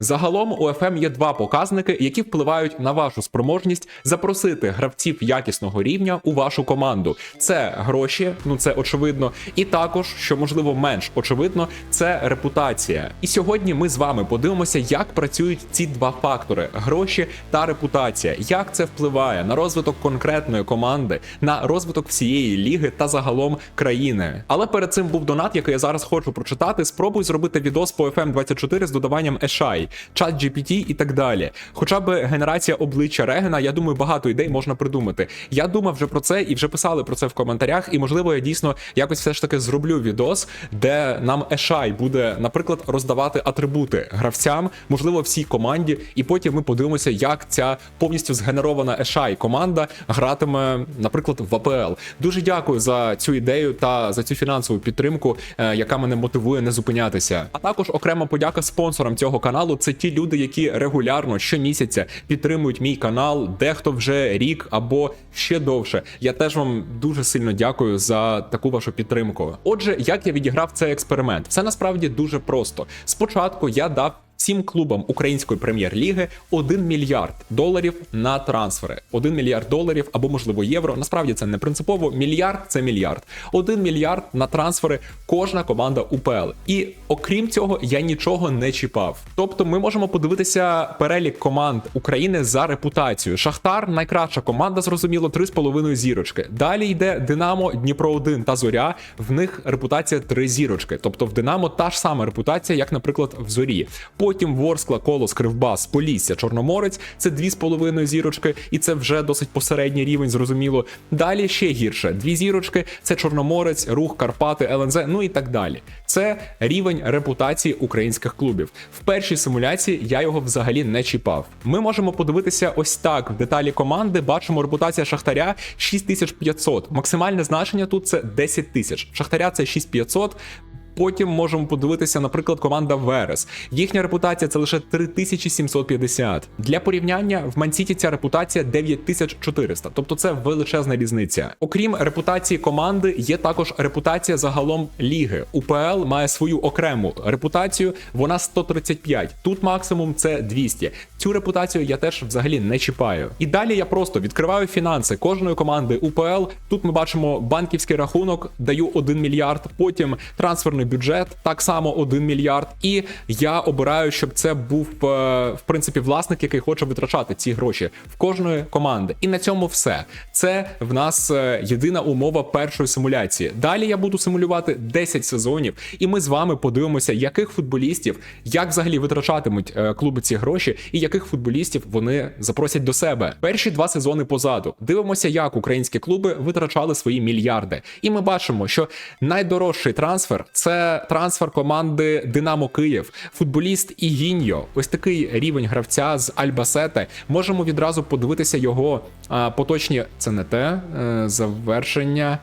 Загалом у FM є два показники, які впливають на вашу спроможність запросити гравців якісного рівня у вашу команду. Це гроші, ну це очевидно, і також, що можливо менш очевидно, це репутація. І сьогодні ми з вами подивимося, як працюють ці два фактори: гроші та репутація, як це впливає на розвиток конкретної команди, на розвиток всієї ліги та загалом країни. Але перед цим був донат, який я зараз хочу прочитати. Спробуй зробити відос по FM24 з додаванням Ешай, чат GPT і так далі. Хоча б генерація обличчя Регена, я думаю, багато ідей можна придумати. Я думав вже про це і вже писали про це в коментарях. І можливо, я дійсно якось все ж таки зроблю відос, де нам Ешай буде, наприклад, роздавати атрибути гравцям, можливо, всій команді, і потім ми подивимося, як ця повністю згенерована Ешай команда гратиме, наприклад, в АПЛ. Дуже дякую за цю ідею та за цю фінансову підтримку, е, яка мене мотивує не зупинятися. А також окрема подяка спонсорам цього каналу. Це ті люди, які регулярно щомісяця підтримують мій канал, дехто вже рік або ще довше. Я теж вам дуже сильно дякую за таку вашу підтримку. Отже, як я відіграв цей експеримент? Все насправді дуже просто. Спочатку я дав. Всім клубам української прем'єр-ліги 1 мільярд доларів на трансфери. 1 мільярд доларів або можливо євро. Насправді це не принципово. Мільярд це мільярд. 1 мільярд на трансфери кожна команда УПЛ. І окрім цього, я нічого не чіпав. Тобто, ми можемо подивитися перелік команд України за репутацією. Шахтар найкраща команда, зрозуміло, 3,5 зірочки. Далі йде Динамо, Дніпро 1 та Зоря. В них репутація 3 зірочки. Тобто в Динамо та ж сама репутація, як, наприклад, в Зорі. Потім Ворскла, Колос, Кривбас, Полісся, Чорноморець це 2,5 зірочки, і це вже досить посередній рівень, зрозуміло. Далі ще гірше. Дві зірочки це Чорноморець, Рух, Карпати, ЛНЗ, ну і так далі. Це рівень репутації українських клубів. В першій симуляції я його взагалі не чіпав. Ми можемо подивитися ось так в деталі команди. Бачимо репутація Шахтаря 6500. Максимальне значення тут це 10 тисяч. Шахтаря це 6500. Потім можемо подивитися, наприклад, команда Верес. Їхня репутація це лише 3750. Для порівняння в Мансіті ця репутація 9400, тобто це величезна різниця. Окрім репутації команди, є також репутація загалом ліги. УПЛ має свою окрему репутацію, вона 135. Тут максимум це 200. Цю репутацію я теж взагалі не чіпаю. І далі я просто відкриваю фінанси кожної команди УПЛ. Тут ми бачимо банківський рахунок, даю 1 мільярд, потім трансферний бюджет, так само 1 мільярд. І я обираю, щоб це був е, в принципі власник, який хоче витрачати ці гроші в кожної команди. І на цьому все. Це в нас е, єдина умова першої симуляції. Далі я буду симулювати 10 сезонів, і ми з вами подивимося, яких футболістів, як взагалі витрачатимуть е, клуби ці гроші, і яких футболістів вони запросять до себе. Перші два сезони позаду. Дивимося, як українські клуби витрачали свої мільярди. І ми бачимо, що найдорожчий трансфер це трансфер команди Динамо Київ, футболіст Ігіньо. Ось такий рівень гравця з Альбасете. Можемо відразу подивитися його поточні. Це не те е, завершення.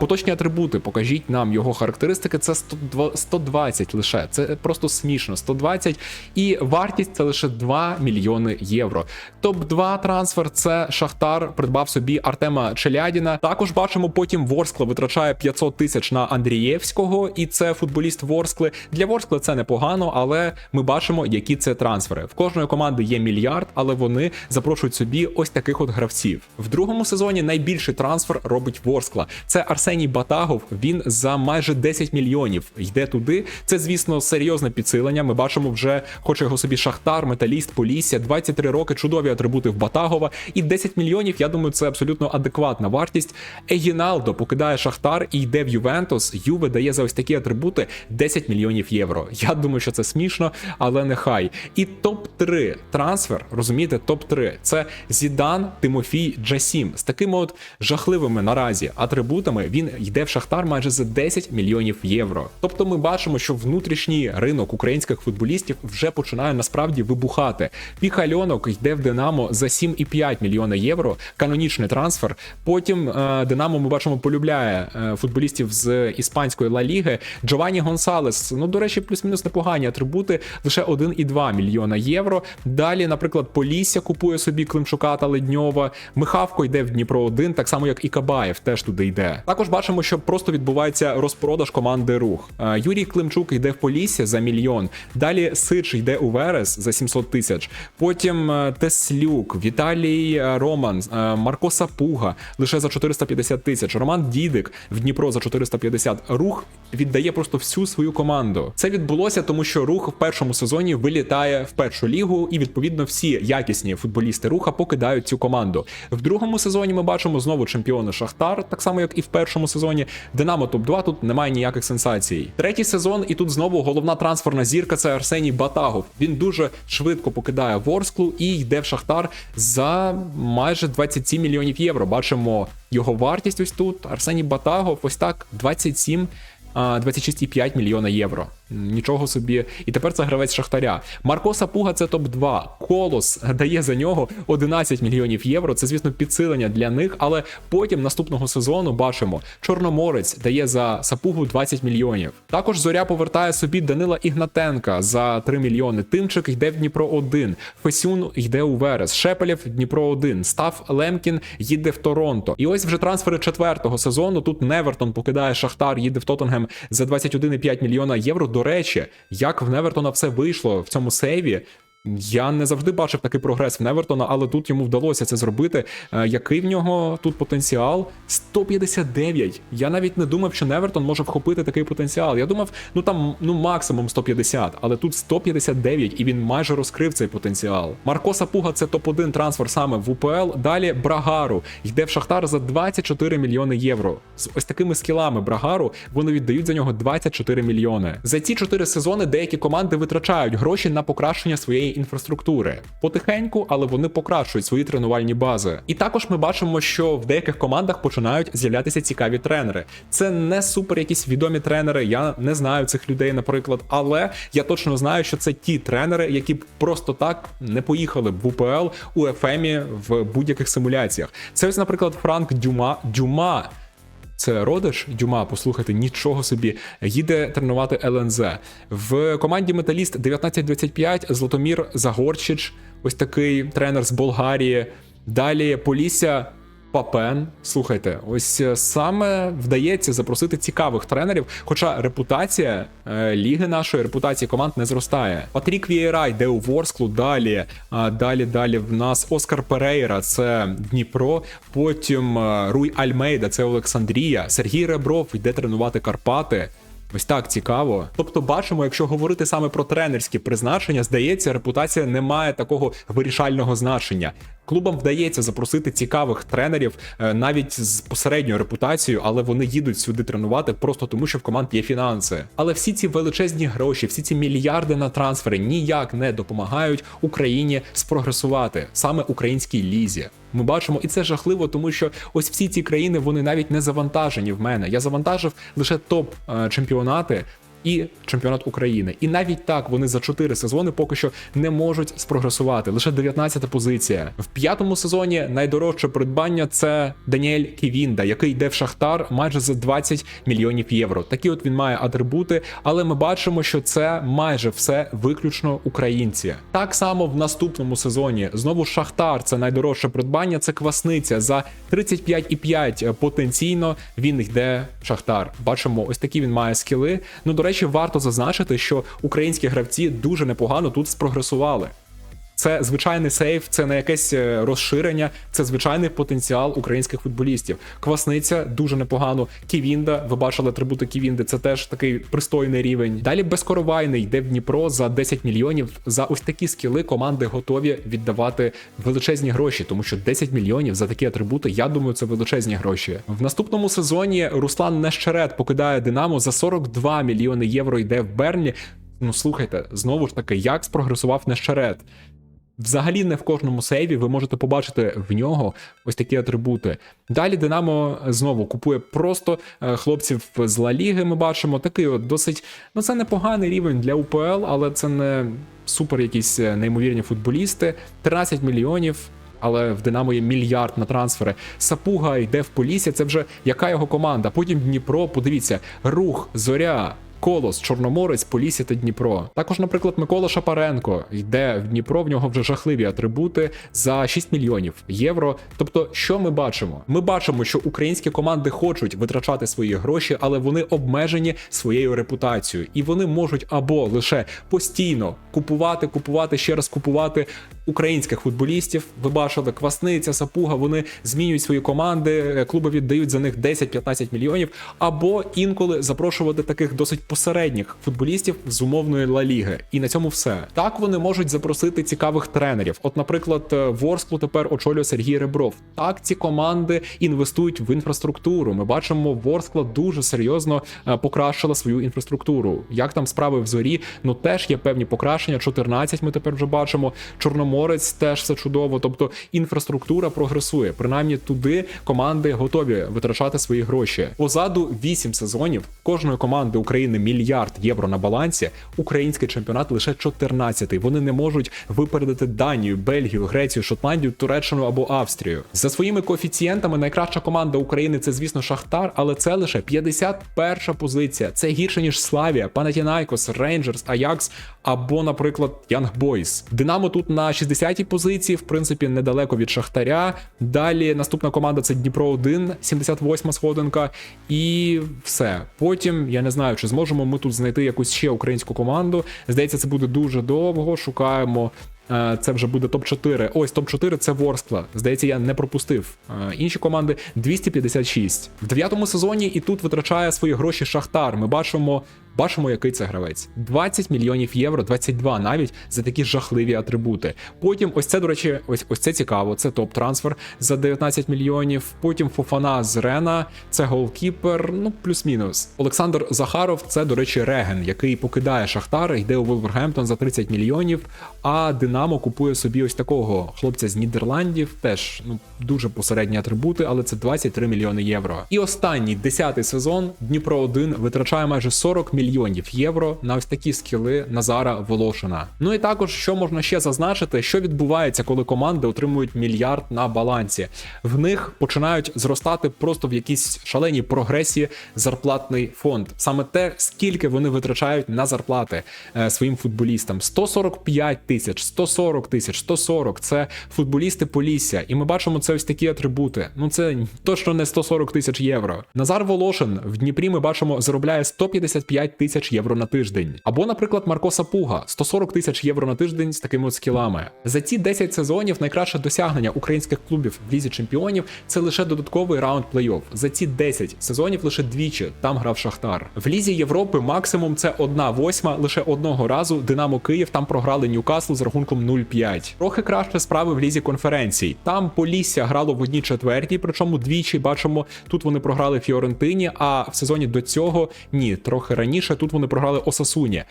Поточні атрибути, покажіть нам його характеристики. Це 102 120 лише. Це просто смішно. 120. І вартість це лише 2 мільйони євро. Топ 2 трансфер це Шахтар придбав собі Артема Челядіна. Також бачимо, потім Ворскла витрачає 500 тисяч на Андрієвського, і це футболіст Ворскли. Для Ворскли це непогано, але ми бачимо, які це трансфери. В кожної команди є мільярд, але вони запрошують собі ось таких от гравців. В другому сезоні найбільший трансфер робить Ворскла. Це Арсеній Батагов. Він за майже 10 мільйонів йде туди. Це, звісно, серйозне підсилення. Ми бачимо, вже хоче його собі Шахтар, Металіст, Полісся, 23 роки, чудові атрибути в Батагова. І 10 мільйонів. Я думаю, це абсолютно адекватна вартість. Егіналдо покидає Шахтар і йде в Ювентус. Юве дає за ось такі атрибути 10 мільйонів євро. Я думаю, що це смішно, але нехай. І топ 3 трансфер, розумієте, топ 3 це Зідан, Тимофій, Джасім з такими от жахливими наразі атрибутами він йде в Шахтар майже за 10 мільйонів євро. Тобто ми бачимо, що внутрішній ринок українських футболістів вже починає насправді вибухати. Піхальонок йде в Динамо за 7,5 мільйона євро. Канонічний трансфер. Потім е, Динамо ми бачимо полюбляє е, футболістів з іспанської Ла Ліги. Джованні Гонсалес. Ну до речі, плюс-мінус непогані атрибути. Лише 1,2 мільйона євро. Далі, наприклад, Полісся купує собі Климчука та Ледньова. Михавко йде в Дніпро 1 так само як і Кабаєв теж туди йде. Також бачимо, що просто відбувається розпродаж команди рух. Е, Юрій Климчук йде в Полісся за мільйон. Далі Сич йде у Верес за 700 тисяч. Потім е, Теслюк, Віталій е, Роман, Марко Сапуга лише за 450 тисяч. Роман Дідик в Дніпро за 450. Рух віддає просто всю свою команду. Це відбулося, тому що рух в першому сезоні вилітає в першу лігу, і відповідно всі якісні футболісти руха покидають цю команду. В другому сезоні ми бачимо знову чемпіони Шахтар, так само як і в першому сезоні. Динамо топ 2 тут немає ніяких сенсацій. Третій сезон, і тут знову головна трансферна зірка це Арсеній Батагов. Він дуже швидко покидає Ворсклу і йде в Шахтар за майже 27 мільйонів євро. Бачимо його вартість ось тут. Арсеній Батагов, ось так 27 а, 26,5 мільйона євро. Нічого собі. І тепер це гравець Шахтаря. Марко Сапуга це топ-2. Колос дає за нього 11 мільйонів євро. Це, звісно, підсилення для них, але потім наступного сезону бачимо, Чорноморець дає за Сапугу 20 мільйонів. Також зоря повертає собі Данила Ігнатенка за 3 мільйони. Тимчик йде в Дніпро 1. Фесюн йде у Верес. Шепелєв Дніпро 1. Став Лемкін їде в Торонто. І ось вже трансфери четвертого сезону. Тут Невертон покидає Шахтар, їде в Тоттенгем за 21,5 мільйона євро. До речі, як в Невертона все вийшло в цьому сейві. Я не завжди бачив такий прогрес в Невертона, але тут йому вдалося це зробити. Е, Який в нього тут потенціал? 159. Я навіть не думав, що Невертон може вхопити такий потенціал. Я думав, ну там ну максимум 150, але тут 159, і він майже розкрив цей потенціал. Марко Сапуга це топ-1 трансфер саме в УПЛ. Далі Брагару йде в Шахтар за 24 мільйони євро. З ось такими скілами Брагару вони віддають за нього 24 мільйони. За ці 4 сезони деякі команди витрачають гроші на покращення своєї інфраструктури. Потихеньку, але вони покращують свої тренувальні бази. І також ми бачимо, що в деяких командах починають з'являтися цікаві тренери. Це не супер якісь відомі тренери. Я не знаю цих людей, наприклад, але я точно знаю, що це ті тренери, які б просто так не поїхали б в УПЛ у ФМі в будь-яких симуляціях. Це ось, наприклад, Франк Дюма Дюма. Це родич Дюма, послухайте, нічого собі. Їде тренувати ЛНЗ. В команді Металіст 1925 Златомір Загорчич, ось такий тренер з Болгарії. Далі Полісся Папен. Слухайте, ось е, саме вдається запросити цікавих тренерів, хоча репутація е, ліги нашої, репутації команд не зростає. Патрік Вієра йде у Ворсклу. Далі, а, далі, далі в нас Оскар Перейра, це Дніпро. Потім е, Руй Альмейда, це Олександрія. Сергій Ребров йде тренувати Карпати. Ось так цікаво. Тобто, бачимо, якщо говорити саме про тренерські призначення, здається, репутація не має такого вирішального значення. Клубам вдається запросити цікавих тренерів е, навіть з посередньою репутацією, але вони їдуть сюди тренувати просто тому, що в команд є фінанси. Але всі ці величезні гроші, всі ці мільярди на трансфери ніяк не допомагають Україні спрогресувати саме українській лізі. Ми бачимо, і це жахливо, тому що ось всі ці країни вони навіть не завантажені в мене. Я завантажив лише топ е, чемпіонати. І чемпіонат України, і навіть так вони за 4 сезони поки що не можуть спрогресувати. Лише 19-та позиція в п'ятому сезоні. Найдорожче придбання це Даніель Ківінда, який йде в Шахтар майже за 20 мільйонів євро. Такі от він має атрибути, але ми бачимо, що це майже все виключно українці. Так само в наступному сезоні знову Шахтар. Це найдорожче придбання. Це квасниця за 35,5 потенційно. Він йде в Шахтар. Бачимо, ось такі він має скіли. Ну до речі, варто зазначити, що українські гравці дуже непогано тут спрогресували. Це звичайний сейф, це не якесь е, розширення, це звичайний потенціал українських футболістів. Квасниця дуже непогано. Ківінда, ви бачили атрибути Ківінди, це теж такий пристойний рівень. Далі безкоровайний йде в Дніпро за 10 мільйонів. За ось такі скіли команди готові віддавати величезні гроші, тому що 10 мільйонів за такі атрибути, я думаю, це величезні гроші. В наступному сезоні Руслан Нещерет покидає Динамо за 42 мільйони євро. Йде в Бернлі. Ну слухайте, знову ж таки, як спрогресував Нещерет. Взагалі не в кожному сейві ви можете побачити в нього ось такі атрибути. Далі Динамо знову купує просто е, хлопців з Ла Ліги. Ми бачимо такий от досить. Ну це непоганий рівень для УПЛ, але це не супер якісь е, неймовірні футболісти. 13 мільйонів. Але в Динамо є мільярд на трансфери. Сапуга йде в Полісся. Це вже яка його команда? Потім Дніпро. Подивіться, рух, зоря. Колос, Чорноморець, Полісся та Дніпро. Також, наприклад, Микола Шапаренко йде в Дніпро. В нього вже жахливі атрибути за 6 мільйонів євро. Тобто, що ми бачимо? Ми бачимо, що українські команди хочуть витрачати свої гроші, але вони обмежені своєю репутацією, і вони можуть або лише постійно купувати, купувати ще раз купувати українських футболістів. Ви бачили, Квасниця, Сапуга. Вони змінюють свої команди, е, клуби віддають за них 10-15 мільйонів, або інколи запрошувати таких досить посередніх футболістів з умовної Ла Ліги. І на цьому все. Так вони можуть запросити цікавих тренерів. От, наприклад, е, Ворсклу тепер очолює Сергій Ребров. Так ці команди інвестують в інфраструктуру. Ми бачимо, Ворскла дуже серйозно е, покращила свою інфраструктуру. Як там справи в зорі? Ну теж є певні покращення. 14 ми тепер вже бачимо. Чорноморець теж все чудово. Тобто інфраструктура прогресує. Принаймні туди команди готові витрачати свої гроші. Позаду 8 сезонів кожної команди України мільярд євро на балансі. Український чемпіонат лише 14-й. Вони не можуть випередити Данію, Бельгію, Грецію, Шотландію, Туреччину або Австрію. За своїми коефіцієнтами найкраща команда України це, звісно, Шахтар, але це лише 51 позиція. Це гірше ніж Славія, Панатінайкос, Рейнджерс, Аякс або, наприклад, Янг Бойс. Динамо тут на 60-й позиції, в принципі, недалеко від Шахтаря. Далі наступна команда це Дніпро 1, 78 сходинка, і все. Потім я не знаю, чи зможемо ми тут знайти якусь ще українську команду. Здається, це буде дуже довго. Шукаємо. Е, Це вже буде топ-4. Ось топ-4 це Ворскла. Здається, я не пропустив. Е, Інші команди 256. В дев'ятому сезоні і тут витрачає свої гроші Шахтар. Ми бачимо, бачимо, який це гравець. 20 мільйонів євро, 22 навіть за такі жахливі атрибути. Потім, ось це, до речі, ось ось це цікаво. Це топ-трансфер за 19 мільйонів. Потім Фофана з Рена, це голкіпер, ну плюс-мінус. Олександр Захаров, це, до речі, Реген, який покидає Шахтар, йде у Вулвергемптон за 30 мільйонів. А Динамо купує собі ось такого хлопця з Нідерландів. Теж ну дуже посередні атрибути, але це 23 мільйони євро. І останній десятий сезон Дніпро 1 витрачає майже 40 мільйонів євро на ось такі скіли Назара Волошина. Ну і також що можна ще зазначити, що відбувається, коли команди отримують мільярд на балансі. В них починають зростати просто в якійсь шаленій прогресії зарплатний фонд. Саме те, скільки вони витрачають на зарплати е, своїм футболістам: 145 тисяч, 140 тисяч, 140 – це футболісти Полісся. І ми бачимо це ось такі атрибути. Ну це точно не 140 тисяч євро. Назар Волошин в Дніпрі ми бачимо заробляє 155 тисяч євро на тиждень. Або, наприклад, Марко Сапуга 140 тисяч євро на тиждень з такими от скілами. За ці 10 сезонів найкраще досягнення українських клубів в лізі чемпіонів це лише додатковий раунд плей-офф. За ці 10 сезонів лише двічі там грав Шахтар. В лізі Європи максимум це одна восьма. Лише одного разу Динамо Київ там програли Ньюкаслу з рахунком 0-5. Трохи краще справи в лізі конференцій. Там Полісся грало в одній четвертій, причому двічі бачимо, тут вони програли Фіорентині, а в сезоні до цього ні, трохи раніше тут вони програли Осасуні.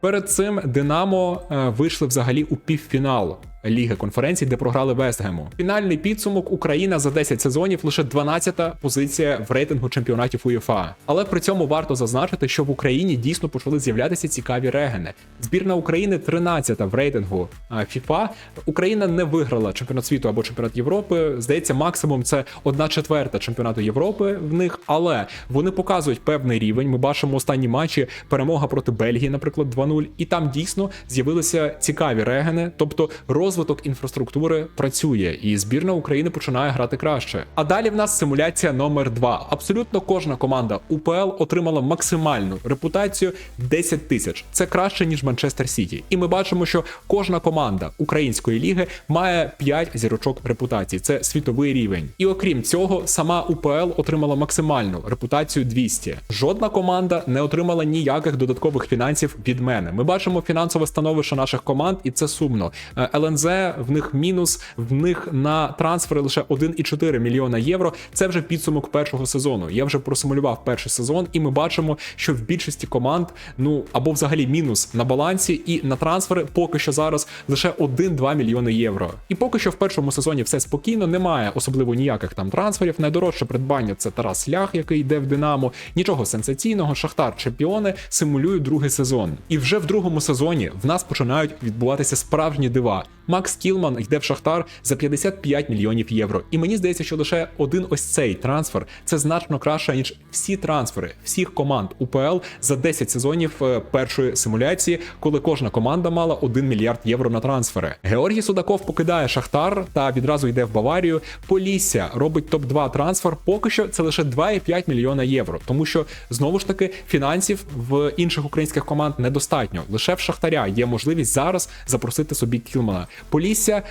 Перед цим Динамо е, вийшли взагалі у півфінал Ліги конференцій, де програли Вестгему. Фінальний підсумок Україна за 10 сезонів лише 12-та позиція в рейтингу чемпіонатів УЄФА. Але при цьому варто зазначити, що в Україні дійсно почали з'являтися цікаві регени. Збірна України 13-та в рейтингу ФІФА. Україна не виграла чемпіонат світу або чемпіонат Європи. Здається, максимум це 1 четверта чемпіонату Європи в них, але вони показують певний рівень. Ми бачимо останні матчі перемога проти Бельгії, наприклад, 2-0, і там дійсно з'явилися цікаві регени, тобто розвиток інфраструктури працює, і збірна України починає грати краще. А далі в нас симуляція номер 2 Абсолютно кожна команда УПЛ отримала максимальну репутацію 10 тисяч. Це краще ніж Манчестер Сіті. І ми бачимо, що кожна команда української ліги має 5 зірочок репутації. Це світовий рівень. І окрім цього, сама УПЛ отримала максимальну репутацію 200. Жодна команда не отримала ніяких додаткових фінансів від мене. Ми бачимо фінансове становище наших команд, і це сумно. Е, ЛНЗ в них мінус, в них на трансфери лише 1,4 мільйона євро. Це вже підсумок першого сезону. Я вже просимулював перший сезон, і ми бачимо, що в більшості команд ну або взагалі мінус на балансі, і на трансфери поки що зараз лише 1-2 мільйони євро. І поки що в першому сезоні все спокійно, немає особливо ніяких там трансферів. Найдорожче придбання це Тарас Лях, який йде в Динамо. Нічого сенсаційного, Шахтар чемпіони симулюють другий сезон. І вже в другому сезоні в нас починають відбуватися справжні дива. Макс Кілман йде в Шахтар за 55 мільйонів євро. І мені здається, що лише один ось цей трансфер це значно краще, ніж всі трансфери всіх команд УПЛ за 10 сезонів е, першої симуляції, коли кожна команда мала 1 мільярд євро на трансфери. Георгій Судаков покидає Шахтар та відразу йде в Баварію. Полісся робить топ-2 трансфер. Поки що це лише 2,5 мільйона євро, тому що знову ж таки фінансів в інших українських команд недостатньо. Лише в Шахтаря є можливість зараз запросити собі Кілмана. Полісся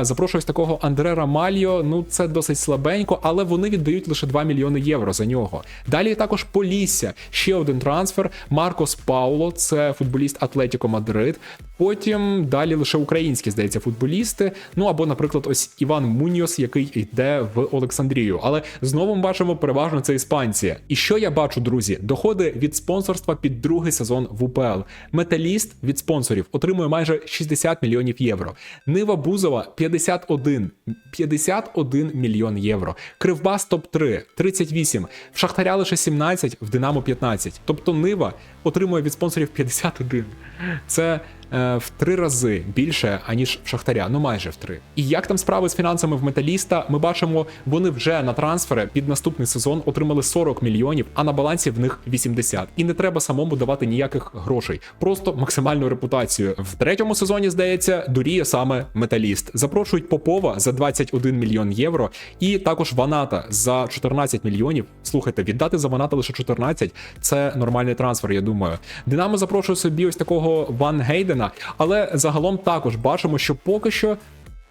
запрошує такого Андре Мальо. Ну це досить слабенько, але вони віддають лише 2 мільйони євро за нього. Далі також Полісся. Ще один трансфер. Маркос Пауло, це футболіст Атлетіко Мадрид. Потім далі лише українські, здається, футболісти. Ну або, наприклад, ось Іван Муньос, який йде в Олександрію. Але знову ми бачимо переважно це іспанці. І що я бачу, друзі? Доходи від спонсорства під другий сезон в УПЛ. Металіст від спонсорів отримує майже 60 мільйонів євро. Нива Бузова 51. 51 мільйон євро. Кривбас топ 3 38. В Шахтаря лише 17, в Динамо 15. Тобто Нива отримує від спонсорів 51. Це в три рази більше, аніж в Шахтаря, ну майже в три. І як там справи з фінансами в металіста? Ми бачимо, вони вже на трансфери під наступний сезон отримали 40 мільйонів, а на балансі в них 80. І не треба самому давати ніяких грошей, просто максимальну репутацію. В третьому сезоні, здається, дуріє саме металіст. Запрошують Попова за 21 мільйон євро, і також Ваната за 14 мільйонів. Слухайте, віддати за Ваната лише 14 – це нормальний трансфер, я думаю. Динамо запрошує собі ось такого Ван Гейдена, але загалом також бачимо, що поки що.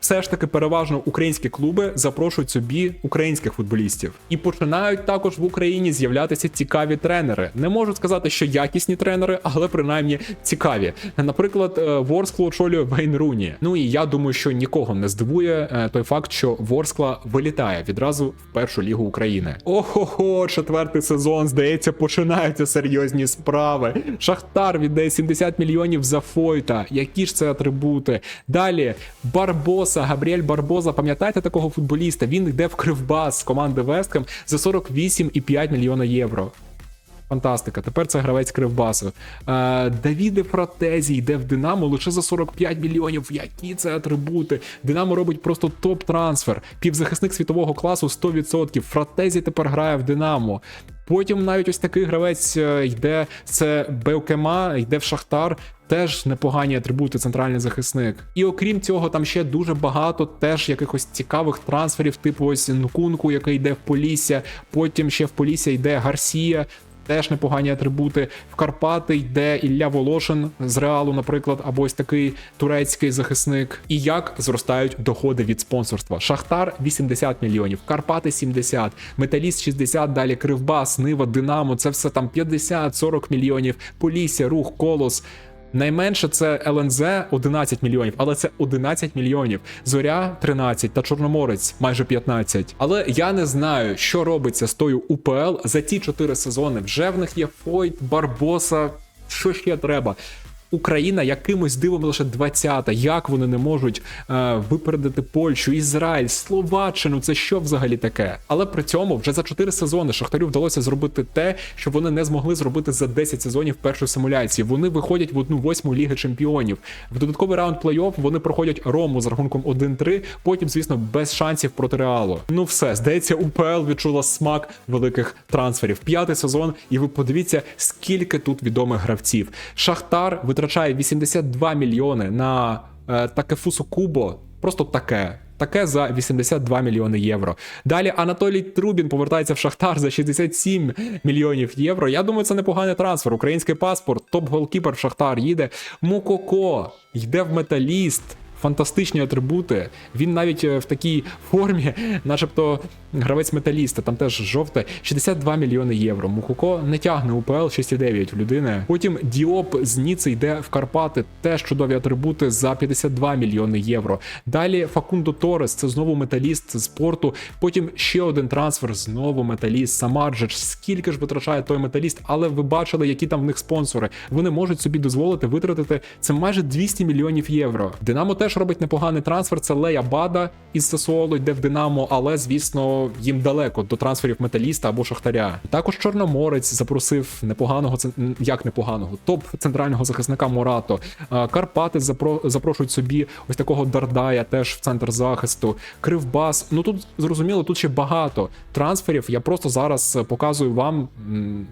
Все ж таки переважно українські клуби запрошують собі українських футболістів і починають також в Україні з'являтися цікаві тренери. Не можу сказати, що якісні тренери, але принаймні цікаві. Наприклад, е, Ворсклу очолює Вейн Руні. Ну і я думаю, що нікого не здивує е, той факт, що Ворскла вилітає відразу в першу лігу України. Охо-хо, четвертий сезон. Здається, починаються серйозні справи. Шахтар віддає 70 мільйонів за Фойта. Які ж це атрибути? Далі Барбоса, Габріель Барбоза. Пам'ятаєте такого футболіста? Він йде в Кривбас з команди Весткем за 48,5 мільйона євро. Фантастика. Тепер це гравець Кривбасу. Е, Давіде Фратезі йде в Динамо лише за 45 мільйонів. Які це атрибути? Динамо робить просто топ-трансфер. Півзахисник світового класу 100%. Фратезі тепер грає в Динамо. Потім навіть ось такий гравець е, йде. Це Беукема, йде в Шахтар. Теж непогані атрибути, центральний захисник. І окрім цього, там ще дуже багато теж якихось цікавих трансферів, типу ось Нкунку, який йде в Полісся. Потім ще в Полісся йде Гарсія. Теж непогані атрибути. В Карпати йде Ілля Волошин з Реалу, наприклад, або ось такий турецький захисник. І як зростають доходи від спонсорства? Шахтар 80 мільйонів, Карпати 70, Металіст 60, далі Кривбас, Нива, Динамо. Це все там 50-40 мільйонів. Полісся, рух, колос. Найменше це ЛНЗ 11 мільйонів, але це 11 мільйонів. Зоря 13 та Чорноморець майже 15. Але я не знаю, що робиться з тою УПЛ за ті 4 сезони. Вже в них є Фойт, Барбоса. Що ще треба? Україна якимось дивом лише 20-та. Як вони не можуть е, випередити Польщу, Ізраїль, Словаччину? Це що взагалі таке? Але при цьому вже за 4 сезони Шахтарю вдалося зробити те, що вони не змогли зробити за 10 сезонів першої симуляції. Вони виходять в одну восьму ліги чемпіонів. В додатковий раунд плей-офф вони проходять Рому з рахунком 1-3, потім, звісно, без шансів проти реалу. Ну все, здається, УПЛ відчула смак великих трансферів. П'ятий сезон, і ви подивіться, скільки тут відомих гравців. Шахтар витрачає 82 мільйони на е, Такефусу Кубо. Просто таке. Таке за 82 мільйони євро. Далі Анатолій Трубін повертається в Шахтар за 67 мільйонів євро. Я думаю, це непоганий трансфер. Український паспорт, топ-голкіпер в Шахтар їде. Мукоко йде в металіст. Фантастичні атрибути. Він навіть е, в такій формі, начебто гравець металіста, там теж жовте, 62 мільйони євро. Мухуко не тягне УПЛ 6,9 в людини. Потім Діоп з Ніци йде в Карпати, теж чудові атрибути за 52 мільйони євро. Далі Факундо Торес, це знову металіст з порту. Потім ще один трансфер, знову металіст, Самарджич. Скільки ж витрачає той металіст, але ви бачили, які там в них спонсори. Вони можуть собі дозволити витратити це майже 200 мільйонів євро. Динамо теж робить непоганий трансфер. Це Лея Бада із Сасуоло йде в Динамо, але звісно їм далеко до трансферів металіста або Шахтаря. Також Чорноморець запросив непоганого як непоганого, топ центрального захисника Морато. Карпати запрошують собі ось такого Дардая, теж в центр захисту. Кривбас. Ну тут зрозуміло, тут ще багато трансферів. Я просто зараз показую вам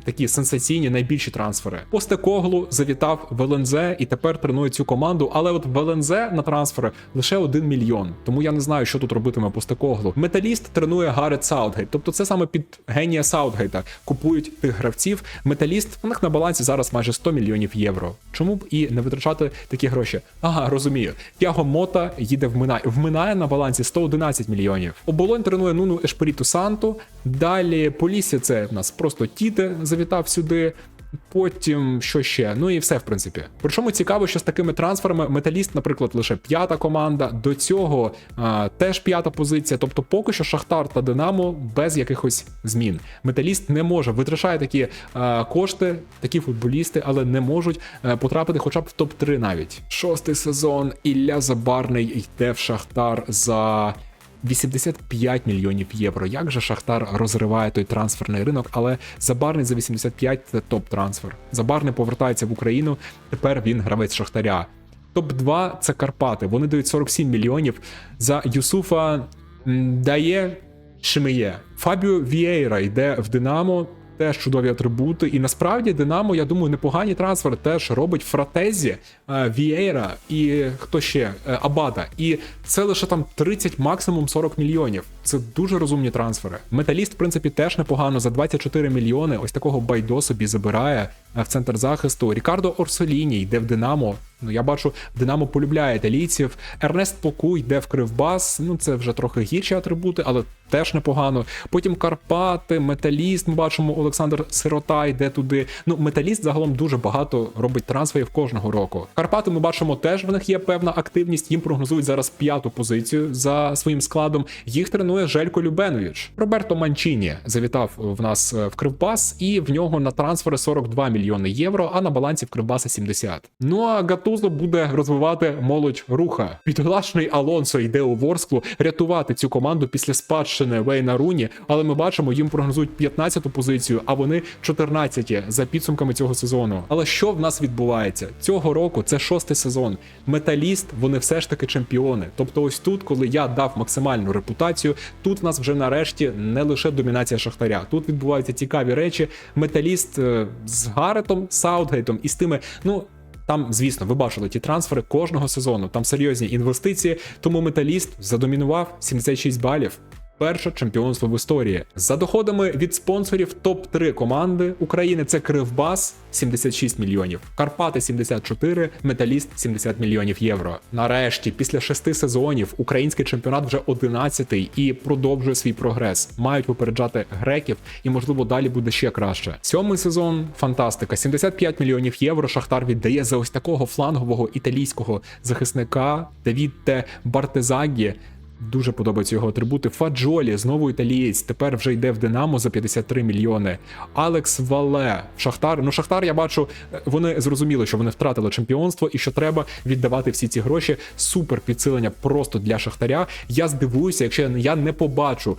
такі сенсаційні найбільші трансфери. Постекоглу завітав в ЛНЗ і тепер тренує цю команду. Але от в ЛНЗ на трансфери лише 1 мільйон. Тому я не знаю, що тут робитиме Постекоглу. Металіст тренує Гарет Саутгейт. Тобто це саме під генія Саутгейта купують тих гравців. Металіст у них на балансі зараз майже 100 мільйонів євро. Чому б і не витрачати такі гроші? Ага, розумію. Тяго Мота їде в Минай. В Минає на балансі 111 мільйонів. Оболонь тренує Нуну Ешперіту Санту. Далі Полісся це в нас просто Тіте завітав сюди. Потім що ще? Ну і все, в принципі. Причому цікаво, що з такими трансферами металіст, наприклад, лише п'ята команда. До цього а, теж п'ята позиція. Тобто, поки що Шахтар та Динамо без якихось змін. Металіст не може витрачає такі а, кошти, такі футболісти, але не можуть е, потрапити хоча б в топ-3 навіть. Шостий сезон. Ілля Забарний йде в Шахтар за. 85 мільйонів євро. Як же Шахтар розриває той трансферний ринок, але Забарний за 85 це топ-трансфер. Забарний повертається в Україну. Тепер він гравець Шахтаря. Топ-2 це Карпати. Вони дають 47 мільйонів за Юсуфа дає Шимиє. Фабіо Вієйра йде в Динамо. Теж чудові атрибути. І насправді Динамо, я думаю, непогані трансфери теж робить Фратезі, е, Вієйра і хто ще Е, Абада. І це лише там 30, максимум 40 мільйонів. Це дуже розумні трансфери. Металіст, в принципі, теж непогано за 24 мільйони. Ось такого байдо собі забирає е, в центр захисту. Рікардо Орсоліні йде в Динамо. Ну я бачу, Динамо полюбляє італійців. Ернест Поку йде в Кривбас. Ну це вже трохи гірші атрибути, але теж непогано. Потім Карпати, Металіст. Ми бачимо, Олександр Сирота йде туди. Ну, Металіст загалом дуже багато робить трансферів кожного року. Карпати ми бачимо, теж в них є певна активність. Їм прогнозують зараз п'яту позицію за своїм складом. Їх тренує Желько Любенович. Роберто Манчіні завітав в нас е, в Кривбас, і в нього на трансфери 42 мільйони євро, а на балансі в Кривбаса 70. Ну а Гатузо буде розвивати молодь руха. Підглашений Алонсо йде у Ворсклу рятувати цю команду після спадщини Вейна Руні, але ми бачимо, їм прогнозують 15-ту позицію, а вони 14-ті за підсумками цього сезону. Але що в нас відбувається цього року? Це шостий сезон. Металіст, вони все ж таки чемпіони. Тобто, ось тут, коли я дав максимальну репутацію, тут в нас вже нарешті не лише домінація Шахтаря. Тут відбуваються цікаві речі. Металіст е, з Гаретом, Саутгейтом і з тими, ну. Там, звісно, ви бачили ті трансфери кожного сезону. Там серйозні інвестиції. Тому металіст задомінував 76 балів. Перше чемпіонство в історії за доходами від спонсорів топ-3 команди України. Це Кривбас 76 мільйонів, Карпати 74, Металіст 70 мільйонів євро. Нарешті, після шести сезонів, український чемпіонат вже 11-й і продовжує свій прогрес. Мають попереджати греків, і можливо далі буде ще краще. Сьомий сезон фантастика. 75 мільйонів євро. Шахтар віддає за ось такого флангового італійського захисника Давідте Бартезагі. Дуже подобаються його атрибути. Фаджолі, знову італієць, тепер вже йде в Динамо за 53 мільйони. Алекс Вале, Шахтар. Ну, Шахтар, я бачу, е, вони зрозуміли, що вони втратили чемпіонство і що треба віддавати всі ці гроші. Супер підсилення просто для Шахтаря. Я здивуюся, якщо я не побачу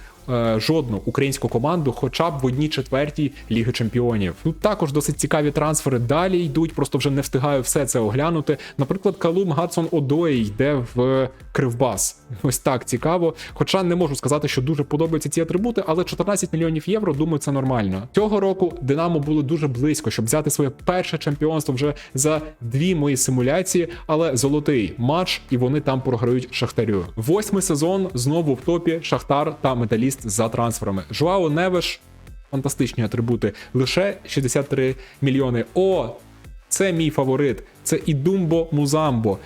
жодну українську команду, хоча б в одній четвертій Ліги Чемпіонів. Тут також досить цікаві трансфери далі йдуть. Просто вже не встигаю все це оглянути. Наприклад, Калум Гадсон Одої йде в Кривбас. Ось так цікаво. Хоча не можу сказати, що дуже подобаються ці атрибути, але 14 мільйонів євро, думаю, це нормально. Цього року Динамо були дуже близько, щоб взяти своє перше чемпіонство вже за дві мої симуляції, але золотий матч, і вони там програють Шахтарю. Восьмий сезон знову в топі Шахтар та Металіст за трансферами. Жуао Невеш. Фантастичні атрибути. Лише 63 мільйони. О, це мій фаворит. Це Ідумбо Музамбо.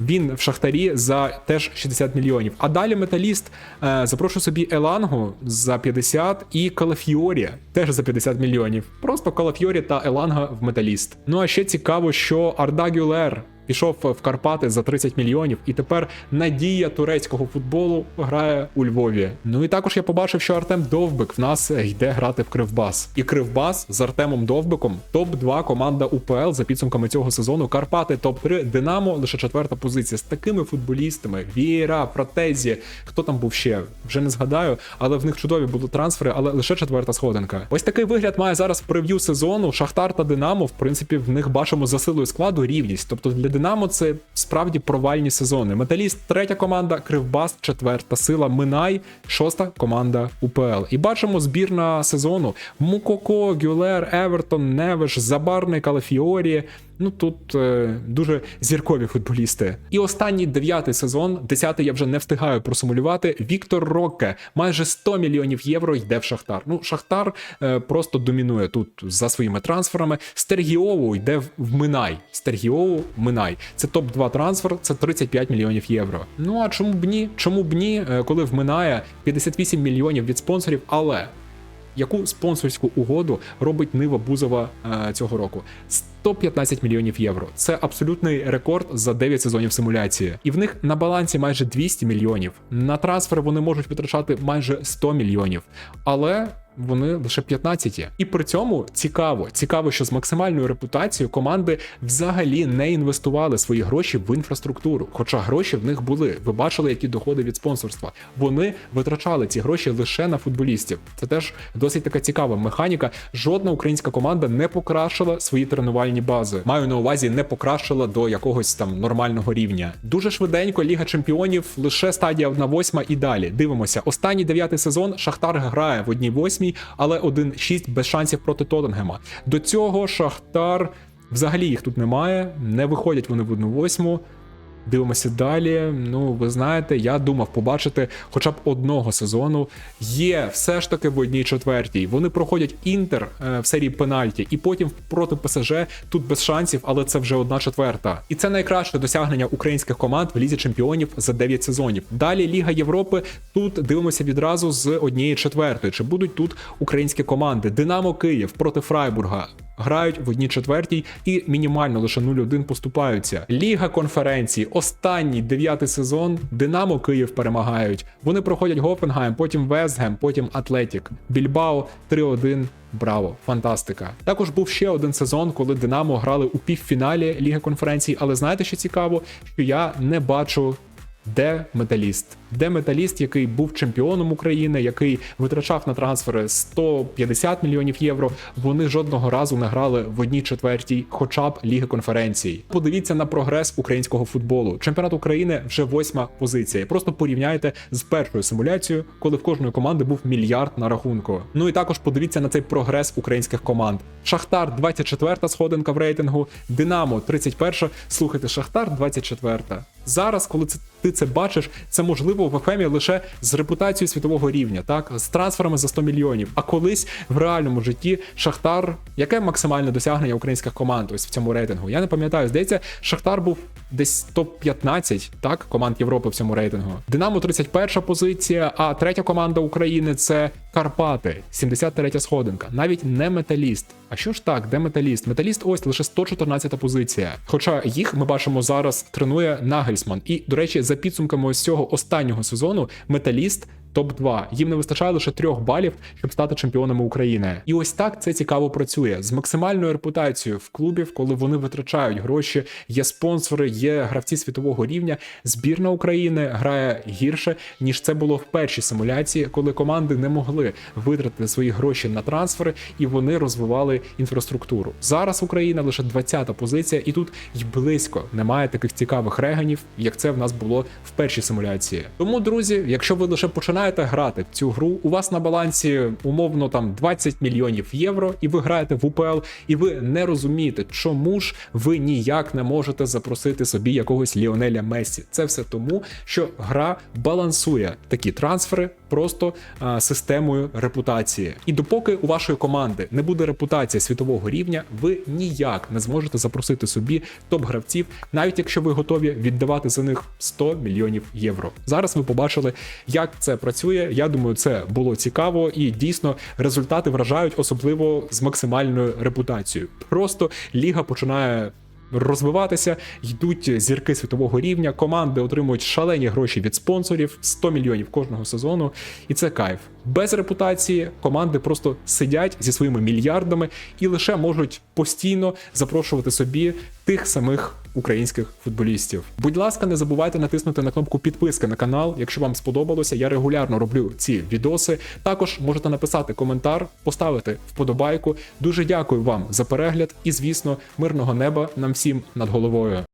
Він в Шахтарі за теж 60 мільйонів. А далі металіст е, запрошує собі Елангу за 50 і Калафіорі теж за 50 мільйонів. Просто Калафіорі та Еланга в металіст. Ну а ще цікаво, що Арда Гюлер пішов в Карпати за 30 мільйонів, і тепер надія турецького футболу грає у Львові. Ну і також я побачив, що Артем Довбик в нас йде грати в Кривбас. І Кривбас з Артемом Довбиком топ-2 команда УПЛ за підсумками цього сезону. Карпати топ-3, Динамо лише четверта позиція з такими футболістами. Вієра, Протезі. Хто там був ще? Вже не згадаю, але в них чудові були трансфери, але лише четверта сходинка. Ось такий вигляд має зараз прев'ю сезону. Шахтар та Динамо, в принципі, в них бачимо за силою складу рівність. Тобто для Динамо це справді провальні сезони. Металіст, третя команда, Кривбас, четверта сила, Минай, шоста команда УПЛ. І бачимо збірна сезону: Мукоко, Гюлер, Евертон, Невиш, Забарник, Алефіорі. Ну тут е, дуже зіркові футболісти. І останній дев'ятий сезон, десятий я вже не встигаю просимулювати. Віктор Рокке майже 100 мільйонів євро йде в Шахтар. Ну, Шахтар е, просто домінує тут за своїми трансферами. Стергіову йде в- Минай. Стергіову Минай. Це топ-2 трансфер, це 35 мільйонів євро. Ну а чому б ні? Чому б ні, е, коли в Минає 58 мільйонів від спонсорів, але яку спонсорську угоду робить Нива Бузова е, цього року? 115 мільйонів євро. Це абсолютний рекорд за 9 сезонів симуляції. І в них на балансі майже 200 мільйонів. На трансфери вони можуть витрачати майже 100 мільйонів. Але. Вони лише 15. І при цьому цікаво, цікаво, що з максимальною репутацією команди взагалі не інвестували свої гроші в інфраструктуру. Хоча гроші в них були. Ви бачили, які доходи від спонсорства. Вони витрачали ці гроші лише на футболістів. Це теж досить така цікава механіка. Жодна українська команда не покращила свої тренувальні бази. Маю на увазі, не покращила до якогось там нормального рівня. Дуже швиденько Ліга Чемпіонів лише стадія 1-8 і далі. Дивимося. Останній дев'ятий сезон Шахтар грає в одній восьмій, але 1-6 без шансів проти Тоттенгема. До цього Шахтар взагалі їх тут немає. Не виходять вони в 1-8. Дивимося далі. Ну, ви знаєте, я думав побачити хоча б одного сезону. Є все ж таки в одній четвертій. Вони проходять інтер е, в серії пенальті, і потім проти ПСЖ тут без шансів, але це вже одна четверта. І це найкраще досягнення українських команд в лізі чемпіонів за 9 сезонів. Далі Ліга Європи. Тут дивимося відразу з однієї четвертої. Чи будуть тут українські команди? Динамо Київ проти Фрайбурга. Грають в одній четвертій і мінімально лише 0-1 поступаються. Ліга конференції, останній дев'ятий сезон. Динамо Київ перемагають. Вони проходять Гофенгайм, потім Вестгем, потім Атлетік. Більбао 3-1. Браво, фантастика. Також був ще один сезон, коли Динамо грали у півфіналі Ліги конференцій. Але знаєте, що цікаво, що я не бачу. Де металіст? Де металіст, який був чемпіоном України, який витрачав на трансфери 150 мільйонів євро? Вони жодного разу не грали в одній четвертій, хоча б ліги конференцій. Подивіться на прогрес українського футболу. Чемпіонат України вже восьма позиція. Просто порівняйте з першою симуляцією, коли в кожної команди був мільярд на рахунку. Ну і також подивіться на цей прогрес українських команд. Шахтар 24 сходинка в рейтингу, Динамо 31. Слухайте, Шахтар 24. Зараз, коли ти це бачиш, це можливо в ФМі лише з репутацією світового рівня, так з трансферами за 100 мільйонів. А колись в реальному житті Шахтар, яке максимальне досягнення українських команд ось в цьому рейтингу? Я не пам'ятаю. Здається, Шахтар був десь топ 15 так команд Європи в цьому рейтингу. Динамо 31 позиція, а третя команда України це Карпати, 73 сходинка. Навіть не металіст. А що ж так, де металіст? Металіст ось лише 114 позиція. Хоча їх ми бачимо зараз тренує Нагельсман. І, до речі, за підсумками ось цього останнього сезону, металіст. Топ-2. Їм не вистачає лише трьох балів, щоб стати чемпіонами України. І ось так це цікаво працює з максимальною репутацією в клубів, коли вони витрачають гроші. Є спонсори, є гравці світового рівня. Збірна України грає гірше ніж це було в першій симуляції, коли команди не могли витратити свої гроші на трансфери і вони розвивали інфраструктуру. Зараз Україна лише 20-та позиція, і тут й близько немає таких цікавих реганів, як це в нас було в першій симуляції. Тому, друзі, якщо ви лише починаєте грати в цю гру, у вас на балансі умовно там 20 мільйонів євро, і ви граєте в УПЛ, і ви не розумієте, чому ж ви ніяк не можете запросити собі якогось Ліонеля Мессі. Це все тому, що гра балансує такі трансфери просто а, системою репутації. І допоки у вашої команди не буде репутація світового рівня, ви ніяк не зможете запросити собі топ-гравців, навіть якщо ви готові віддавати за них 100 мільйонів євро. Зараз ви побачили, як це працює. Я думаю, це було цікаво і дійсно результати вражають, особливо з максимальною репутацією. Просто ліга починає розвиватися. Йдуть зірки світового рівня. Команди отримують шалені гроші від спонсорів 100 мільйонів кожного сезону. І це кайф. Без репутації команди просто сидять зі своїми мільярдами і лише можуть постійно запрошувати собі тих самих українських футболістів. Будь ласка, не забувайте натиснути на кнопку підписки на канал, якщо вам сподобалося. Я регулярно роблю ці відоси. Також можете написати коментар, поставити вподобайку. Дуже дякую вам за перегляд і, звісно, мирного неба нам всім над головою.